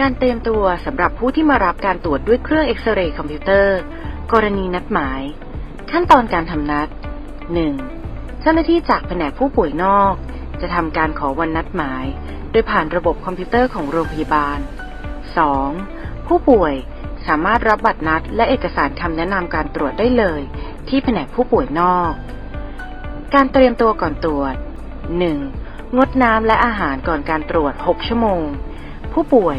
การเตรียมตัวสำหรับผู้ที่มารับการตรวจด้วยเครื่องเอ็กซเรย์คอมพิวเตอร์ กรณีนัดหมาย ขั้นตอนการทำนัด 1. เจ้าหน้าที่จากแผนกผู้ป่วยนอก จะทำการขอวันนัดหมาย โดยผ่านระบบคอมพิวเตอร์ของโรงพยาบาล 2. ผู้ป่วยสามารถรับบัตรนัด และเอกสารคำแนะนำการตรวจได้เลย ที่แผนกผู้ป่วยนอก การเตรียมตัวก่อนตรวจ 1. งดน้ำและอาหารก่อนการตรวจ 6 ชั่วโมง ผู้ป่วย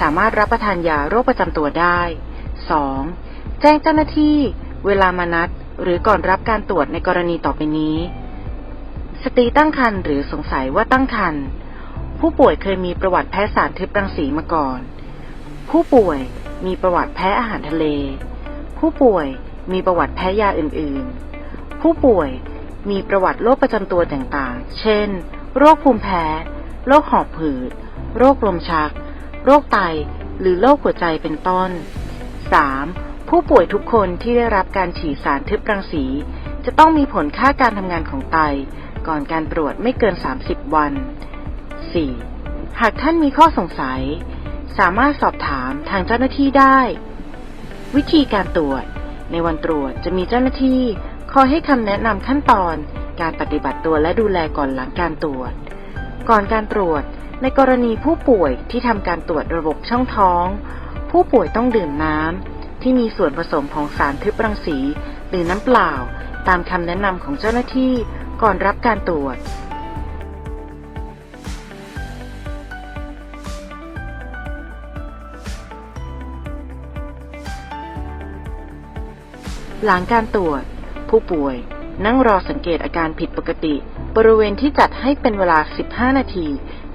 สามารถรับประทานยาโรคประจำตัวได้ 2. แจ้งเจ้าหน้าที่เวลามานัดหรือก่อนรับการตรวจในกรณีต่อไปนี้ สตรีตั้งครรภ์หรือสงสัยว่าตั้งครรภ์ผู้ป่วยเคยมีประวัติแพ้สารทึบรังสีมาก่อน ผู้ป่วยมีประวัติแพ้อาหารทะเล ผู้ป่วยมีประวัติแพ้ยาอื่นๆ ผู้ป่วยมีประวัติโรคประจำตัวต่างๆ เช่น โรคภูมิแพ้ โรคหอบหืด โรคลมชัก โรคไต หรือโรคหัวใจเป็นต้น 3. ผู้ป่วยทุกคนที่ได้รับการฉีดสารทึบรังสี จะต้องมีผลค่าการทำงานของไต ก่อนการตรวจไม่เกิน 30 วัน 4. หากท่านมีข้อสงสัย สามารถสอบถามทางเจ้าหน้าที่ได้ วิธีการตรวจ ในวันตรวจจะมีเจ้าหน้าที่คอยให้คำแนะนำขั้นตอน การปฏิบัติตัวและดูแลก่อนหลังการตรวจ ก่อนการตรวจ ในกรณีผู้ป่วยที่ทำการตรวจระบบช่องท้อง ผู้ป่วยต้องดื่มน้ำที่มีส่วนผสมของสารทึบรังสี หรือน้ำเปล่า ตามคำแนะนำของเจ้าหน้าที่ก่อนรับการตรวจหลังการตรวจ ผู้ป่วยนั่งรอสังเกตอาการผิดปกติ บริเวณที่จัดให้เป็นเวลา 15 นาที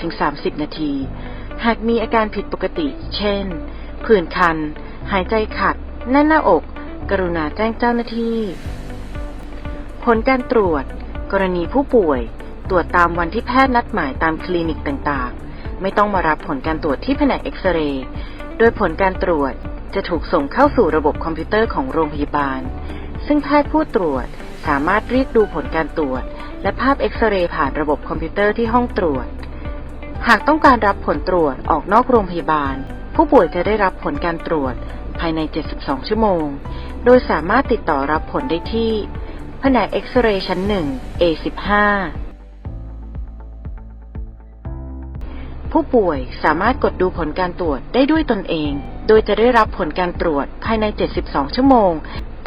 ถึง 30 นาที หากมีอาการผิดปกติ เช่น ผื่นคัน หายใจขัด แน่นหน้าอก กรุณาแจ้งเจ้าหน้าที่ ผลการตรวจ กรณีผู้ป่วย ตรวจตามวันที่แพทย์นัดหมายตามคลินิกต่างๆ ไม่ต้องมารับผลการตรวจที่แผนกเอ็กซเรย์ โดยผลการตรวจจะถูกส่งเข้าสู่ระบบคอมพิวเตอร์ของโรงพยาบาล ซึ่งแพทย์ผู้ตรวจสามารถเรียกดูผลการตรวจ และภาพเอ็กซเรย์ผ่านระบบคอมพิวเตอร์ที่ห้องตรวจ หากต้องการรับผลตรวจออกนอกโรงพยาบาล ผู้ป่วยจะได้รับผลการตรวจภายใน 72 ชั่วโมง โดยสามารถติดต่อรับผลได้ที่ แผนกเอ็กซเรย์ชั้น 1 A15 ผู้ป่วยสามารถกดดูผลการตรวจได้ด้วยตนเอง โดยจะได้รับผลการตรวจภายใน 72 ชั่วโมง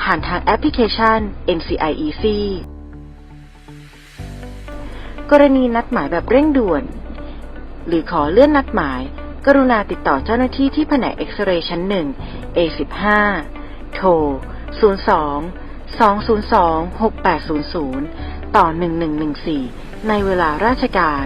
ผ่านทางแอปพลิเคชัน NCI Easy กรณีนัดหมายแบบเร่งด่วน หรือขอเลื่อนนัดหมาย กรุณาติดต่อเจ้าหน้าที่ที่แผนกเอ็กซเรย์ชั้น1 A15 โทร 02 202 6800 ต่อ 1114 ในเวลาราชการ